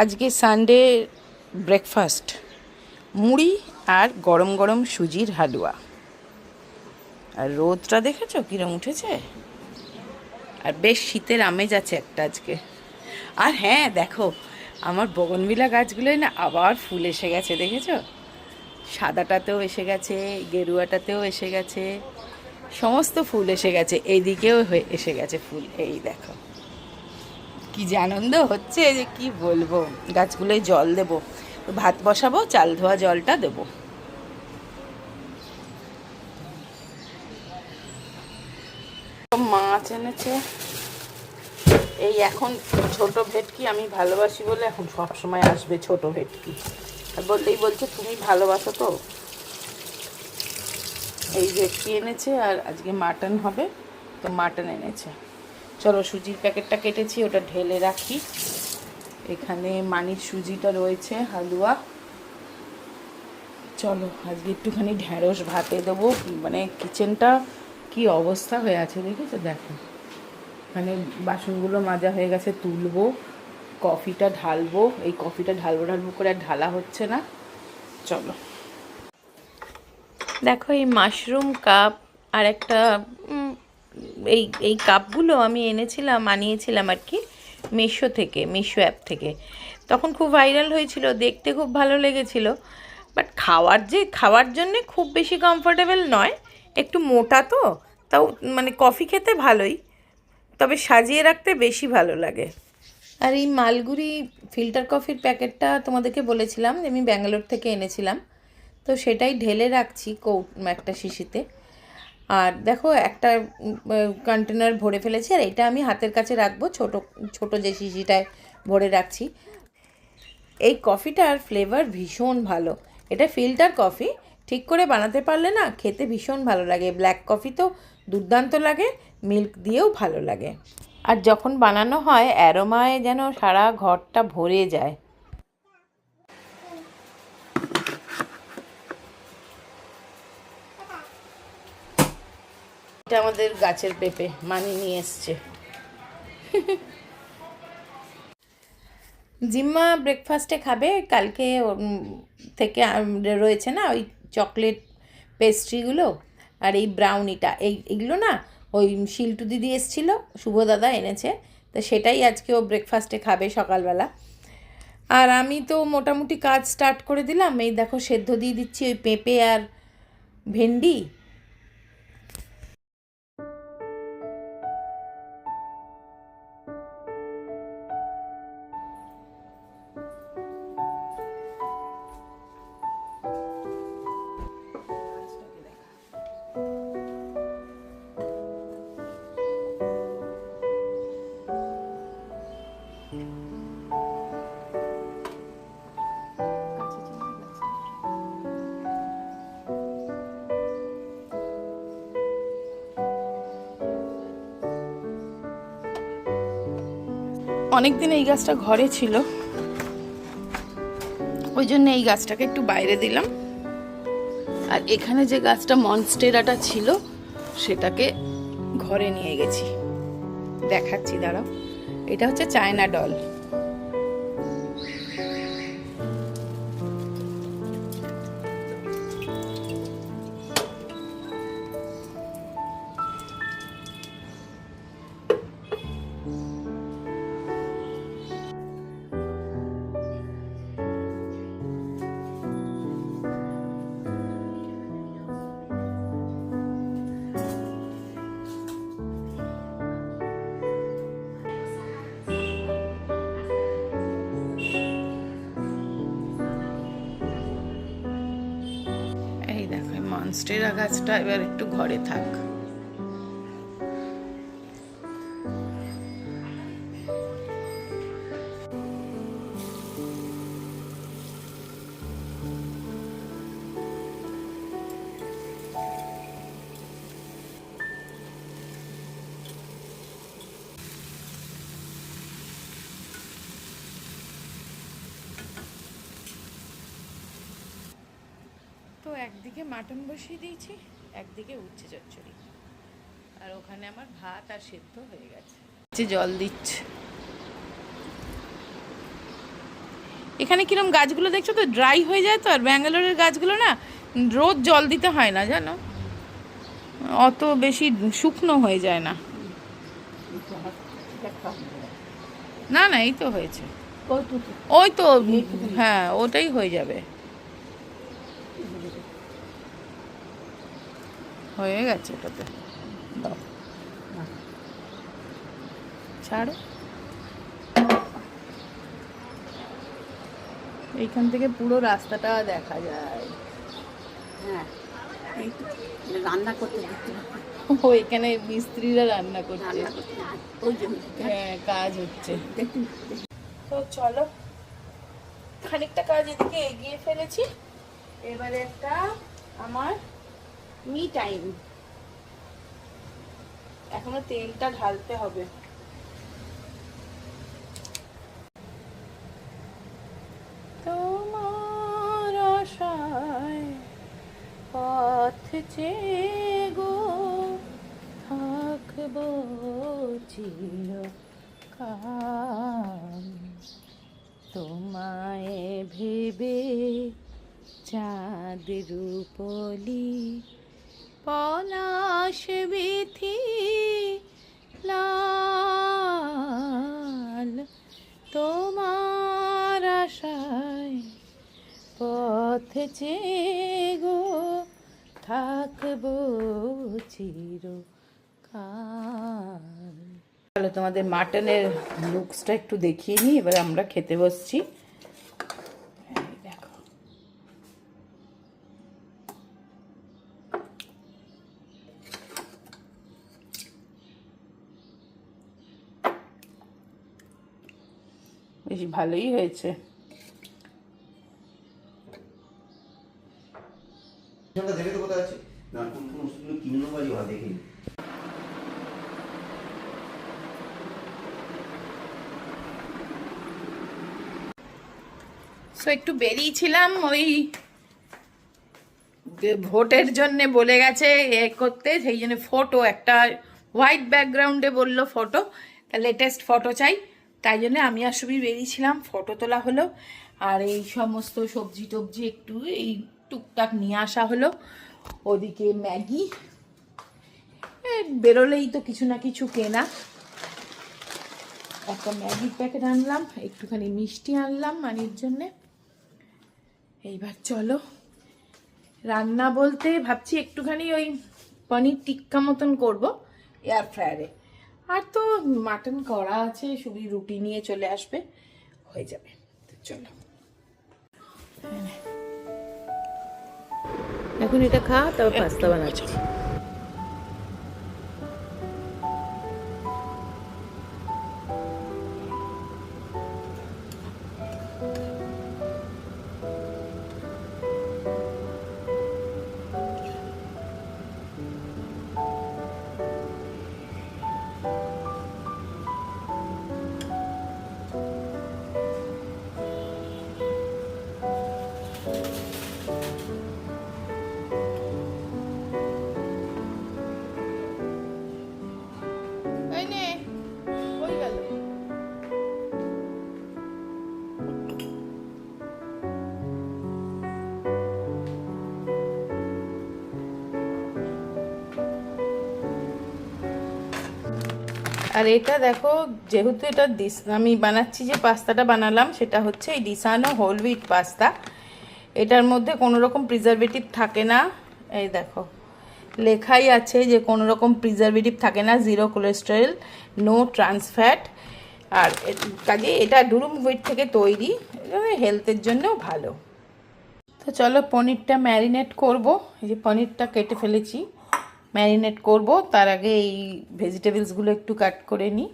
আজকে Sunday breakfast মুড়ি আর গরম গরম সুজির হালুয়া। আর রোদটা দেখেছ? কিরম উঠেছে? আর বেশ শীতের আমেজ আছে একটা আজকে। আর হ্যাঁ দেখো, আমার বগনভিলা গাছগুলোই না আবার ফুল এসে গেছে, দেখেছ? সাদাটাতেও এসে গেছে, গেরুয়াটাতেও এসে গেছে, সমস্ত ফুল এসে গেছে, এইদিকেও এসে গেছে ফুল, এই দেখো। কি যে আনন্দ হচ্ছে যে কি বলব? গাছগুলোয় জল দেব, ভাত বসাবো, চাল ধোয়া জলটা দেবো। মাছ এনেছে। এই এখন ছোট ভেটকি আমি ভালোবাসি বলে এখন সব সময় আসবে ছোট ভেটকি। আর বললেই বলছে, তুমি ভালোবাসো তো? এই ভেটকি এনেছে আর আজকে মাটন হবে, তো মাটন এনেছে। চলো সুজির প্যাকেটটা কেটেছি, ওটা ঢেলে রাখি। এখানে মানির সুজিটা রয়েছে, হালুয়া। চলো, আজকে একটুখানি ঢ্যাঁড়স ভাতে দেবো। মানে কিচেনটা কি অবস্থা হয়ে আছে দেখেছ? দেখো। মানে বাসনগুলো মাজা হয়ে গেছে, তুলবো, কফিটা ঢালবো। এই কফিটা ঢালবো ঢালবো করে আর ঢালা হচ্ছে না। চলো। দেখো, এই মাশরুম কাপ আর একটা এই এই কাপগুলো আমি এনেছিলাম, আনিয়েছিলাম আর কি মিশো থেকে মিশো অ্যাপ থেকে। তখন খুব ভাইরাল হয়েছিল, দেখতে খুব ভালো লেগেছিল। বাট খাওয়ার যে, খাওয়ার জন্যে খুব বেশি কমফোর্টেবল নয়। একটু মোটা তো, তাও মানে কফি খেতে ভালোই। তবে সাজিয়ে রাখতে বেশি ভালো লাগে। আর এই মালগুড়ি ফিল্টার কফির প্যাকেটটা তোমাদেরকে বলেছিলাম যে আমি ব্যাঙ্গালোর থেকে এনেছিলাম। তো সেটাই ঢেলে রাখছি কৌ একটা শিশিতে। আর দেখো একটা কন্টেনার ভরে ফেলেছি আর এটা আমি হাতের কাছে রাখব, ছোট ছোট যে শিশিটায় ভরে রাখছি। এই কফিটার ফ্লেভার ভীষণ ভালো। এটা ফিল্টার কফি ঠিক করে বানাতে পারলে না খেতে ভীষণ ভালো লাগে। ব্ল্যাক কফি তো দুর্দান্ত লাগে মিল্ক দিয়েও ভালো লাগে। আর যখন বানানো হয় অ্যারোমায় যেন সারা ঘরটা ভরে যায়। এটা আমাদের গাছের পেঁপে, মানি নিয়ে এসছে। জিম্মা ব্রেকফাস্টে খাবে, কালকে থেকে রয়েছে না ওই চকলেট পেস্ট্রিগুলো আর এই ব্রাউনিটা এই, এগুলো না ওই শিল্টু দিদি এসছিল, শুভ দাদা এনেছে, তো সেটাই আজকে ও ব্রেকফাস্টে খাবে সকালবেলা। আর আমি তো মোটামুটি কাজ স্টার্ট করে দিলাম, এই দেখো সেদ্ধ দিয়ে দিচ্ছি ওই পেঁপে আর ভেন্ডি। অনেক দিন এই গাছটা ঘরে ছিল। ওই জন্য এই গাছটাকে একটু বাইরে দিলাম। আর এখানে যে গাছটা মনস্টেরাটা ছিল, সেটাকে ঘরে নিয়ে গেছি। দেখাচ্ছি, দাঁড়াও। এটা হচ্ছে চায়না ডল। দেখো গাছটা এবার একটু ঘরে থাক। একদিকে মাটন বসিয়ে দিয়েছি একদিকে উচ্ছে চচ্চড়ি। আর ওখানে আমার ভাত আর সেদ্ধ হয়ে গেছে। জল দিচ্ছে। এখানে কিরম গাছগুলো দেখছ তো? ড্রাই হয়ে যায় তো আর ব্যাঙ্গালোরের গাছগুলো না রোজ জল দিতে হয় না জানো? অত বেশি শুকনো হয়ে যায় না। না না এই তো হয়েছে। ওই তো হ্যাঁ ওটাই হয়ে যাবে। হয়ে গেছে ওটাতে দাও। ছাড়ো। এইখান থেকে পুরো রাস্তাটা দেখা যায়। হ্যাঁ রান্না করতে ও এখানে মিস্ত্রিরা রান্না করছে। হ্যাঁ কাজ হচ্ছে। তো চলো খানিকটা কাজ এদিকে এগিয়ে ফেলেছি। এবারে একটা আমার মি টাইম। এখনও তেলটা ঢালতে হবে। তোমার আশায় পথ চেয়ে গো থাকব চিরকাল। তোমায় ভেবে চাঁদ রূপলি পলাশ বিথি লাল। তোমার আশায় পথ গো থাকব চিরকাল। চলো তোমাদের মাটনের লুকসটা একটু দেখিয়ে নিই, এবার আমরা খেতে বসছি। বেশ ভালোই হয়েছে। না কোন কোন ওষুধগুলো সো একটু বেরিয়েছিলাম ওই ভোটের জন্য বলে গেছে এ করতে সেই জন্য ফটো একটা হোয়াইট ব্যাকগ্রাউন্ডে বলল ফটো লেটেস্ট ফটো চাই। তাই জন্য আমি আর সুবি বেরিয়েছিলাম ফটো তোলা হলো। আর এই সমস্ত সবজি টবজি একটু এই টুকটাক নিয়ে আসা হলো। ওদিকে ম্যাগি। বেরোলেই তো কিছু না কিছু কেনা। একটা ম্যাগির প্যাকেট আনলাম, একটুখানি মিষ্টি আনলাম মানির জন্যে। এইবার চলো। রান্না বলতে ভাবছি একটুখানি ওই পনির টিক্কা মতন করব এয়ার ফ্রায়ারে আর তো মাটন করা আছে, শুধু রুটি নিয়ে চলে আসবে। হয়ে যাবে। চলো। এখন এটা খা, তারপর পাস্তা বানাচ্ছি। আর এটা দেখো, যেহেতু এটা দিস, আমি বানাচ্ছি যে পাস্তাটা বানালাম, সেটা হচ্ছে এই ডিসানো হোল হুইট পাস্তা। এটার মধ্যে কোনো রকম প্রিজারভেটিভ থাকে না। এই দেখো, লেখাই আছে যে কোনো রকম প্রিজারভেটিভ থাকে না zero cholesterol no trans fat আর কাজে এটা ডুরুম হুইট থেকে তৈরি হেলথের জন্যও ভালো। তো চলো পনিরটা ম্যারিনেট করব। এই যে পনিরটা কেটে ফেলেছি। ম্যারিনেট করব। তার আগে এই ভেজিটেবলসগুলো একটু কাট করে নিই।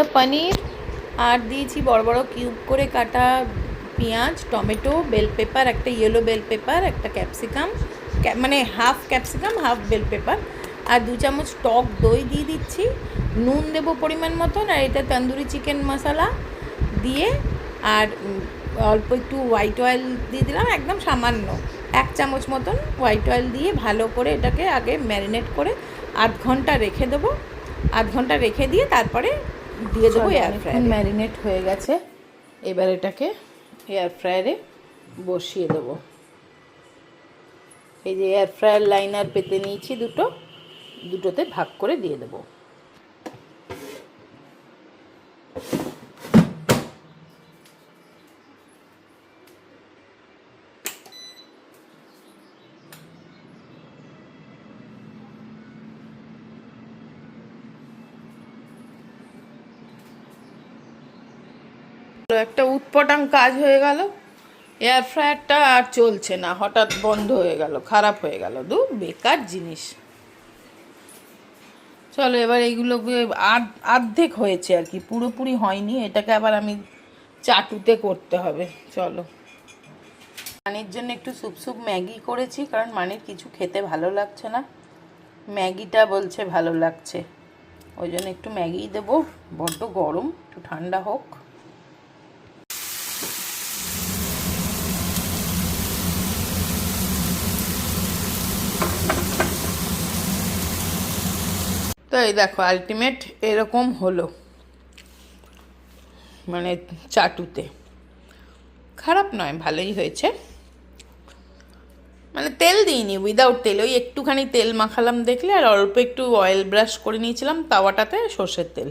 সব পনির আর দিয়েছি বড় বড় কিউব করে কাটা পেঁয়াজ, টমেটো, বেল পেপার, একটা ইয়েলো বেল পেপার একটা ক্যাপসিকাম মানে half capsicum half bell pepper আর দু চামচ টক দই দিয়ে দিচ্ছি। নুন দেবো পরিমাণ মতন আর এটা তন্দুরি চিকেন মশলা দিয়ে আর অল্প একটু হোয়াইট অয়েল দিয়ে দিলাম, একদম সামান্য এক চামচ মতন হোয়াইট অয়েল দিয়ে ভালো করে এটাকে আগে ম্যারিনেট করে আধ ঘণ্টা রেখে দেবো। আধ ঘণ্টা রেখে দিয়ে তারপরে দিয়ে দেবো এয়ার ফ্রায়ার ম্যারিনেট হয়ে গেছে। এবার এটাকে এয়ার ফ্রায়ারে বসিয়ে দেব। এই যে এয়ার ফ্রায়ার লাইনার পেতে নিয়েছি দুটো দুটোতে ভাগ করে দিয়ে দেবো। একটা উৎপটাং কাজ হয়ে গেল। এয়ার ফ্রায়ারটা আর চলছে না, হঠাৎ বন্ধ হয়ে গেল, খারাপ হয়ে গেল। দু, বেকার জিনিস। চলো, এবার এইগুলোকে আধ আর্ধেক হয়েছে আর কি, পুরোপুরি হয়নি, এটাকে আবার আমি চাটুতে করতে হবে, চলো। মানির জন্য একটু স্যুপ স্যুপ ম্যাগি করেছি, কারণ মানির কিছু খেতে ভালো লাগছে না। ম্যাগিটা বলছে ভালো লাগছে, ওই জন্য একটু ম্যাগি দেবো, বড্ড গরম, একটু ঠান্ডা হোক। তো এই দেখো আলটিমেট এরকম হলো। মানে চাটুতে। খারাপ নয়, ভালোই হয়েছে। মানে তেল দিইনি উইদাউট তেল। ওই একটুখানি তেল মাখালাম দেখলে, আর অল্প একটু অয়েল ব্রাশ করে নিয়েছিলাম, তাওয়াটাতে সর্ষের তেল।